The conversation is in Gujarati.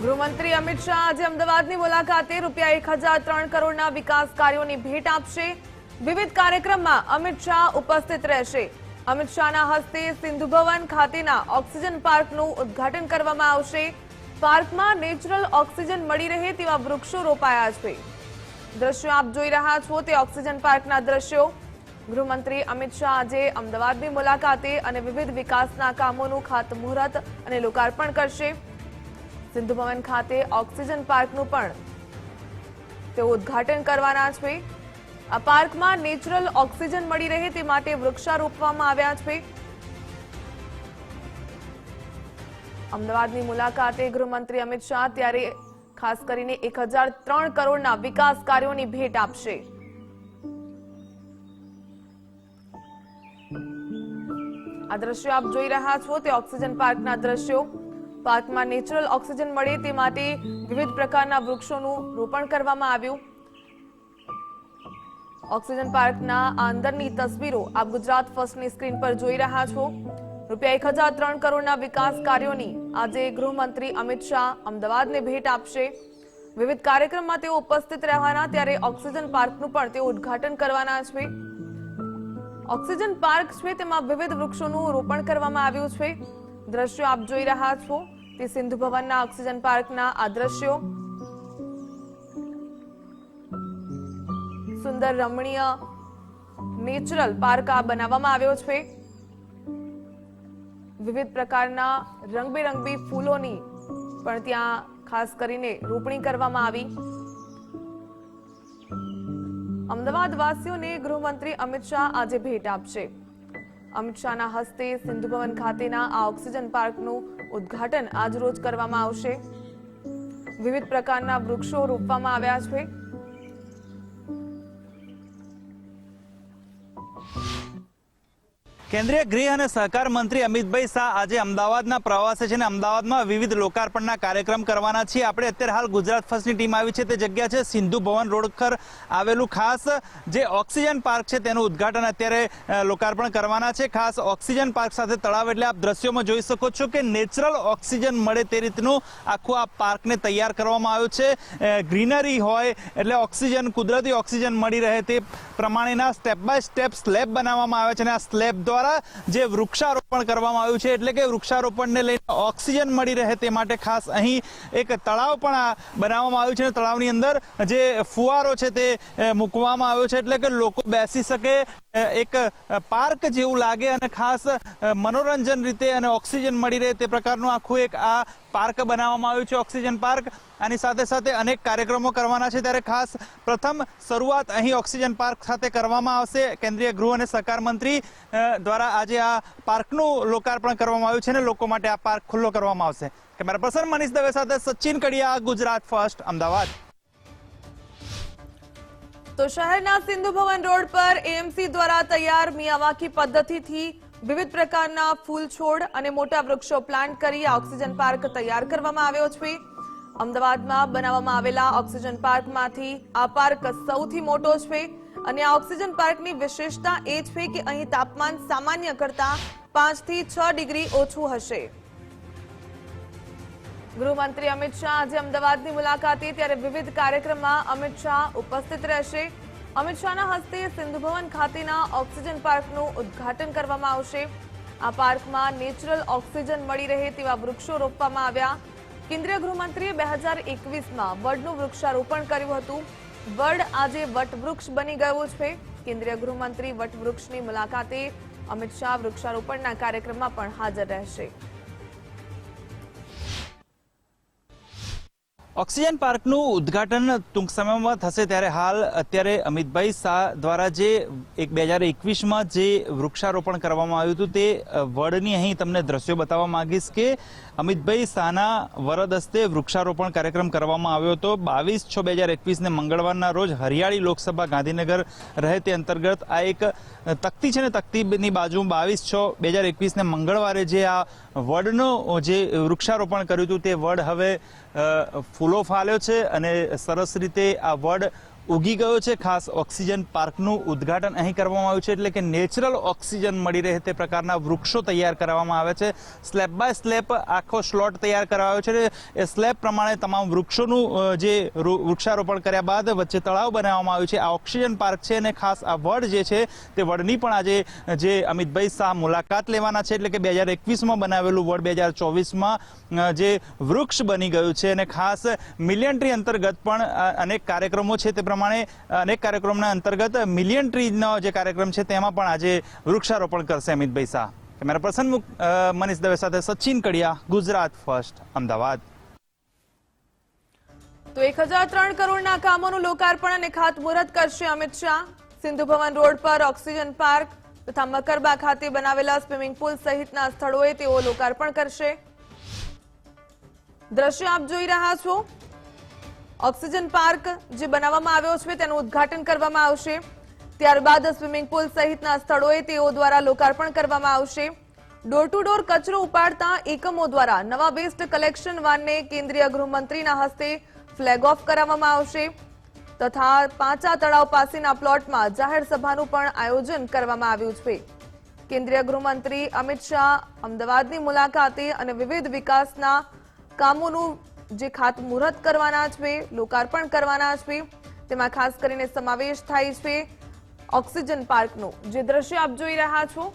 ગૃહમંત્રી અમિત શાહ આજે અમદાવાદની મુલાકાતે રૂપિયા એક હજાર ત્રણ કરોડના વિકાસ કાર્યોની ભેટ આપશે. વિવિધ કાર્યક્રમમાં અમિત શાહ ઉપસ્થિત રહેશે. અમિત શાહના હસ્તે સિંધુ ભવન ખાતેના ઓક્સિજન પાર્કનું ઉદ્ઘાટન કરવામાં આવશે. પાર્કમાં નેચરલ ઓક્સિજન મળી રહે તેવા વૃક્ષો રોપાયા છે. દ્રશ્યો આપ જોઈ રહ્યા છો તે ઓક્સિજન પાર્કના દ્રશ્યો. ગૃહમંત્રી અમિત શાહ આજે અમદાવાદની મુલાકાતે અને વિવિધ વિકાસના કામોનું ખાતમુહૂર્ત અને લોકાર્પણ કરશે. સિંધુ ભવન ખાતે ઓક્સિજન પાર્કનું પણ તેઓ ઉદ્ઘાટન કરવાના છે. આ પાર્કમાં નેચરલ ઓક્સિજન મળી રહે તે માટે વૃક્ષારોપવામાં આવ્યા છે. અમદાવાદની મુલાકાતે ગૃહમંત્રી અમિત શાહ ત્યારે ખાસ કરીને એક હજાર ત્રણ કરોડના વિકાસ કાર્યોની ભેટ આપશે. આ દ્રશ્યો આપ જોઈ રહ્યા છો. તે ઓક્સિજન પાર્કના દ્રશ્યો. પાર્કમાં નેચરલ ઓક્સિજન મળે તે માટે વિવિધ પ્રકારના વૃક્ષોનું રોપણ કરવામાં આવ્યું. ઓક્સિજન પાર્કના અંદરની તસવીરો આપ ગુજરાત ફર્સ્ટની સ્ક્રીન પર જોઈ રહ્યા છો. રૂપિયા એક હજાર ત્રણ કરોડના વિકાસ કાર્યોની આજે ગૃહમંત્રી અમિત શાહ અમદાવાદને ભેટ આપશે. વિવિધ કાર્યક્રમમાં તેઓ ઉપસ્થિત રહેવાના ત્યારે ઓક્સિજન પાર્કનું પણ તેઓ ઉદ્ઘાટન કરવાના છે. ઓક્સિજન પાર્ક છે તેમાં વિવિધ વૃક્ષોનું રોપણ કરવામાં આવ્યું છે. દ્રશ્યો આપ જોઈ રહ્યા છો તે સિંધુ ભવનના ઓક્સિજન પાર્કના આ દ્રશ્યો. સુંદર રમણીય નેચરલ પાર્ક આ બનાવવામાં આવ્યો છે. વિવિધ પ્રકારના રંગબેરંગી ફૂલોની પણ ત્યાં ખાસ કરીને રોપણી કરવામાં આવી. અમદાવાદ વાસીઓને ગૃહમંત્રી અમિત શાહ આજે ભેટ આપશે. અમિત શાહના હસ્તે સિંધુ ભવન ખાતેના આ ઓક્સિજન પાર્કનું ઉદ્ઘાટન આજ રોજ કરવામાં આવશે. વિવિધ પ્રકારના વૃક્ષો રોપવામાં આવ્યા છે. કેન્દ્રીય ગૃહ અને સહકાર મંત્રી અમિતભાઈ શાહ આજે અમદાવાદના પ્રવાસે છે અને અમદાવાદમાં વિવિધ લોકાર્પણના કાર્યક્રમ કરવાના છીએ. આપણે અત્યારે હાલ ગુજરાત ફર્સ્ટની ટીમ આવી છે. તે જગ્યા છે સિંધુ ભવન રોડ પર આવેલું ખાસ જે ઓક્સિજન પાર્ક છે તેનું ઉદ્ઘાટન અત્યારે લોકાર્પણ કરવાના છે. ખાસ ઓક્સિજન પાર્ક સાથે તળાવ એટલે આપ દ્રશ્યોમાં જોઈ શકો છો કે નેચરલ ઓક્સિજન મળે તે રીતનું આખું આ પાર્કને તૈયાર કરવામાં આવ્યું છે. ગ્રીનરી હોય એટલે ઓક્સિજન, કુદરતી ઓક્સિજન મળી રહે તે પ્રમાણેના સ્ટેપ બાય સ્ટેપ સ્લેબ બનાવવામાં આવે છે અને આ સ્લેબ દ્વારા જે વૃક્ષારોપણ કરવામાં આવ્યું છે, એટલે કે વૃક્ષારોપણને લઈને ઓક્સિજન મળી રહે તે માટે ખાસ અહીં એક તળાવ પણ બનાવવામાં આવ્યું છે તળાવની અંદર જે ફુવારો છે તે મૂકવામાં આવ્યો છે, એટલે કે લોકો બેસી શકે એક પાર્ક જેવું લાગે અને ખાસ મનોરંજન રીતે અને ઓક્સિજન મળી રહે તે પ્રકારનું આખું એક આ પાર્ક બનાવવામાં આવ્યું છે, ઓક્સિજન પાર્ક. આની સાથે સાથે અનેક કાર્યક્રમો કરવાના છે. ત્યારે ખાસ પ્રથમ શરૂઆત અહીં ઓક્સિજન પાર્ક સાથે કરવામાં આવશે. કેન્દ્રીય ગૃહ અને સહકાર મંત્રી દ્વારા આજે આ પાર્કનું લોકાર્પણ કરવામાં આવ્યું છે અને લોકો માટે આ પાર્ક ખુલ્લો કરવામાં આવશે. કેમેરા પર્સન મનીષ દવે સાથે સચિન કડિયા, ગુજરાત ફર્સ્ટ, અમદાવાદ. તો શહેરના સિંધુ ભવન રોડ પર એએમસી દ્વારા તૈયાર મિયાવાકી પદ્ધતિથી વિવિધ પ્રકારના ફૂલ છોડ અને મોટા વૃક્ષો પ્લાન્ટ કરી ઓક્સિજન પાર્ક તૈયાર કરવામાં આવ્યો છે. અમદાવાદમાં બનાવવામાં આવેલા ઓક્સિજન પાર્કમાંથી આ પાર્ક સૌથી મોટો છે અને આ ઓક્સિજન પાર્કની વિશેષતા એ છે કે અહીં તાપમાન સામાન્ય કરતા પાંચથી છ ડિગ્રી ઓછું હશે. ગૃહમંત્રી અમિત શાહ આજે અમદાવાદની મુલાકાતે ત્યારે વિવિધ કાર્યક્રમમાં અમિત શાહ ઉપસ્થિત રહેશે. અમિત શાહના હસ્તે સિંધુ ભવન ખાતેના ઓક્સિજન પાર્કનું ઉદ્ઘાટન કરવામાં આવશે. આ પાર્કમાં નેચરલ ઓક્સિજન મળી રહે તેવા વૃક્ષો રોપવામાં આવ્યા. કેન્દ્રીય ગૃહમંત્રીએ બે હજાર એકવીસમાં વડનું વૃક્ષારોપણ કર્યું હતું. વડ આજે વટવૃક્ષ બની ગયું છે. કેન્દ્રીય ગૃહમંત્રી વટવૃક્ષની મુલાકાતે અમિત શાહ વૃક્ષારોપણના કાર્યક્રમમાં પણ હાજર રહેશે. ઓક્સિજન પાર્કનું ઉદ્ઘાટન ટૂંક સમયમાં થશે ત્યારે હાલ અત્યારે અમિતભાઈ શાહ દ્વારા જે એક બે હજાર એકવીસમાં જે વૃક્ષારોપણ કરવામાં આવ્યું હતું તે વડની અહીં તમને દ્રશ્યો બતાવવા માંગીશ કે અમિતભાઈ શાહના વરદ હસ્તે વૃક્ષારોપણ કાર્યક્રમ કરવામાં આવ્યો હતો. બાવીસ છ બે હજાર એકવીસને મંગળવારના રોજ હરિયાળી લોકસભા ગાંધીનગર રહે તે અંતર્ગત આ એક તકતી છે ને, તકતીની બાજુ બાવીસ છ બે હજાર એકવીસને મંગળવારે જે આ વડનો જે વૃક્ષારોપણ કર્યું હતું તે વડ હવે ફૂલો ફાલ્યો છે અને સરસ રીતે આ વડ ઉગી ગયો છે. ખાસ ઓક્સિજન પાર્કનું ઉદ્ઘાટન અહીં કરવામાં આવ્યું છે. એટલે કે નેચરલ ઓક્સિજન મળી રહે તે પ્રકારના વૃક્ષો તૈયાર કરવામાં આવે છે. સ્લેબ બાય સ્લેબ આખો સ્લોટ તૈયાર કરાયો છે. એ સ્લેબ પ્રમાણે તમામ વૃક્ષોનું જે વૃક્ષારોપણ કર્યા બાદ વચ્ચે તળાવ બનાવવામાં આવ્યું છે. આ ઓક્સિજન પાર્ક છે અને ખાસ આ વડ જે છે તે વડની પણ આજે, જે અમિતભાઈ શાહ મુલાકાત લેવાના છે. એટલે કે બે હજાર એકવીસમાં બનાવેલું વડ, બે હજાર ચોવીસમાં જે વૃક્ષ બની ગયું છે. અને ખાસ મિલિયનટ્રી અંતર્ગત પણ અનેક કાર્યક્રમો છે તે પ્રમાણે અનેક કાર્યક્રમના અંતર્ગત મિલિયન ટ્રીનો જે કાર્યક્રમ છે તેમાં પણ આજે વૃક્ષારોપણ કરશે અમિતભાઈ શાહ. કેમેરા પર્સન મનીષ દવે સાથે સચિન કડિયા, ગુજરાત ફર્સ્ટ, અમદાવાદ. તો એક હજાર ત્રણ કરોડના કામોનું લોકાર્પણ અને ખાતમુહૂર્ત કરશે અમિત શાહ. સિંધુ ભવન રોડ પર ઓક્સિજન પાર્ક તથા મકરબા ખાતે બનાવેલા સ્વિમિંગ પુલ સહિતના સ્થળોએ તેઓ લોકાર્પણ કરશે. દ્રશ્ય આપ જોઈ રહ્યા છો. ઓક્સિજન પાર્ક જે બનાવવામાં આવ્યો છે, તેનું ઉદ્ઘાટન કરવામાં આવશે. ત્યારબાદ સ્વિમિંગ પુલ સહિતના સ્થળોએ તેઓ દ્વારા લોકાર્પણ કરવામાં આવશે. ડોર ટુ ડોર કચરો ઉપાડતા એકમો દ્વારા નવા વેસ્ટ કલેક્શન વાનને કેન્દ્રીય ગૃહમંત્રીના હસ્તે ફ્લેગ ઓફ કરાવવામાં આવશે. તથા પાંચા તળાવ પાસેના પ્લોટમાં જાહેર સભાનું પણ આયોજન કરવામાં આવ્યું છે. કેન્દ્રીય ગૃહમંત્રી અમિત શાહ અમદાવાદની મુલાકાતે અને વિવિધ વિકાસના કામોનું જે ખાતમુહૂર્ત કરવાના છે, લોકાર્પણ કરવાના છે, તેમાં ખાસ કરીને સમાવેશ થાય છે ઓક્સિજન પાર્કનો. જે દ્રશ્ય આપ જોઈ રહ્યા છો